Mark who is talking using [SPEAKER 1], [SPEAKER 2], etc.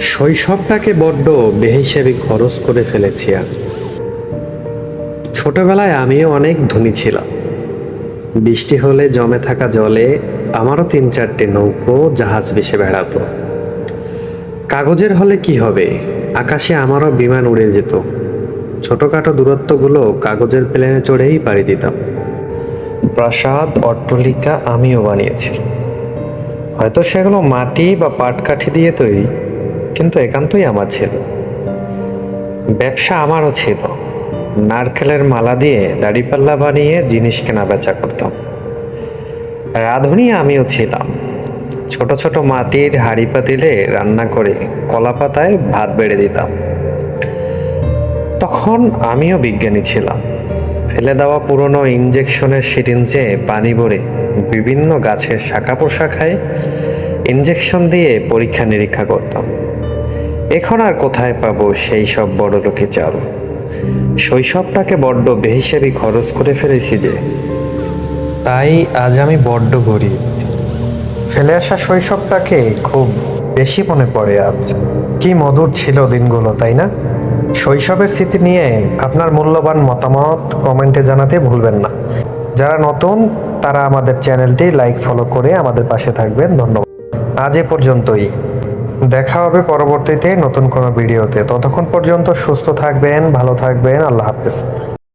[SPEAKER 1] শৈশবটাকে বড্ড বেহিসেবি খরচ করে ফেলেছি আর ছোটবেলায় আমিও অনেক ধনী ছিলাম। বৃষ্টি হলে জমে থাকা জলে আমারও তিন চারটে নৌকো, জাহাজ ভেসে বেড়াতো। কাগজের হলে কি হবে? আকাশে আমারও বিমান উড়ে যেত। ছোটোখাটো দূরত্বগুলো কাগজের প্লেনে চড়েই পাড়ি দিতাম। প্রাসাদ, অট্টলিকা আমিও বানিয়েছি হয়তো সেগুলো মাটি বা পাটকাঠি দিয়ে তৈরি। কিন্তু একান্তই আমার ছিল। ব্যবসা আমারও ছিল। নারকেলের মালা দিয়ে দাড়িপাল্লা বানিয়ে জিনিস কেনা বেচা করতাম। রাঁধুনি আমিও ছিলাম। ছোট ছোট মাটির হাঁড়ি পাতিলে রান্না করে কলা পাতায় ভাত বেড়ে দিতাম। তখন আমিও বিজ্ঞানী ছিলাম। ফেলে দেওয়া পুরনো ইঞ্জেকশনের সিরিঞ্জে পানি ভরে বিভিন্ন গাছের শাখা পোশাখায় ইঞ্জেকশন দিয়ে পরীক্ষা নিরীক্ষা করতাম। এখন আর কোথায় পাবো সেই সব বড় লোকে চাল? শৈশবটাকে বড্ড বেহিসাবি খরচ করে ফেলেছি যে। তাই আজ আমি বড্ড গরিব। ফেলে আসা শৈশবটাকে খুব বেশি মনে পড়ে আজ। কি মধুর ছিল দিনগুলো, তাই না? শৈশবের স্মৃতি নিয়ে আপনার মূল্যবান মতামত কমেন্টে জানাতে ভুলবেন না। যারা নতুন, তারা আমাদের চ্যানেলটি লাইক, ফলো করে আমাদের পাশে থাকবেন। ধন্যবাদ। আজ এ পর্যন্তই। দেখা হবে পরবর্তীতে নতুন কোনো ভিডিওতে। ততক্ষণ পর্যন্ত সুস্থ থাকবেন ভালো থাকবেন আল্লাহ হাফেজ।